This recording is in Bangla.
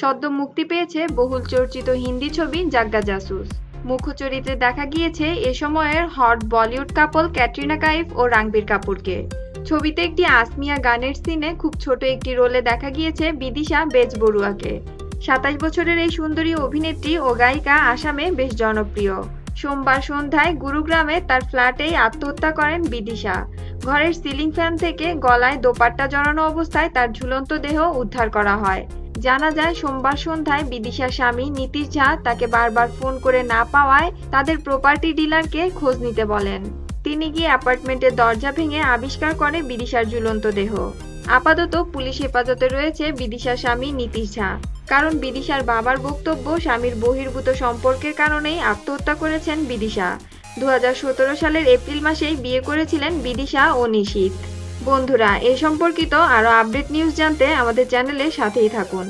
সদ্য মুক্তি পেয়েছে বহুল চর্চিত হিন্দি ছবি জাগ্গা জাসুস। মুখ্য চরিত্রে দেখা গিয়েছে এ সময়ের hot Bollywood couple Katrina Kaif ও রানবীর কাপুরকে। ছবিতে একটি আসমিয়া গানের সিনে খুব ছোট একটি রোলে দেখা গিয়েছে বিদিশা বেজ বড়ুয়াকে সাতাশ বছরের এই সুন্দরী অভিনেত্রী ও গায়িকা আসামে বেশ জনপ্রিয়। সোমবার সন্ধ্যায় গুরুগ্রামে তার ফ্ল্যাটেই আত্মহত্যা করেন বিদিশা। ঘরের সিলিং ফ্যান থেকে গলায় দোপাট্টা জড়ানো অবস্থায় তার ঝুলন্ত দেহ উদ্ধার করা হয়। জানা যায়, সোমবার সন্ধ্যায় বিদিশার স্বামী নীতিশ ঝা তাকে বারবার ফোন করে না পাওয়ায় তাদের প্রপার্টি ডিলারকে খোঁজ নিতে বলেন। তিনি গিয়ে অ্যাপার্টমেন্টের দরজা ভেঙে আবিষ্কার করে বিদিশার ঝুলন্ত দেহ। আপাতত পুলিশ হেফাজতে রয়েছে বিদিশার স্বামী নীতিশ ঝা। কারণ বিদিশার বাবার বক্তব্য স্বামীর বহির্ভূত সম্পর্কের কারণেই আত্মহত্যা করেছেন বিদিশা। দু হাজার সতেরো সালের এপ্রিল মাসেই বিয়ে করেছিলেন বিদিশা ও নিশীত। বন্ধুরা, এ সম্পর্কিত আরও আপডেট নিউজ জানতে আমাদের চ্যানেলের সাথেই থাকুন।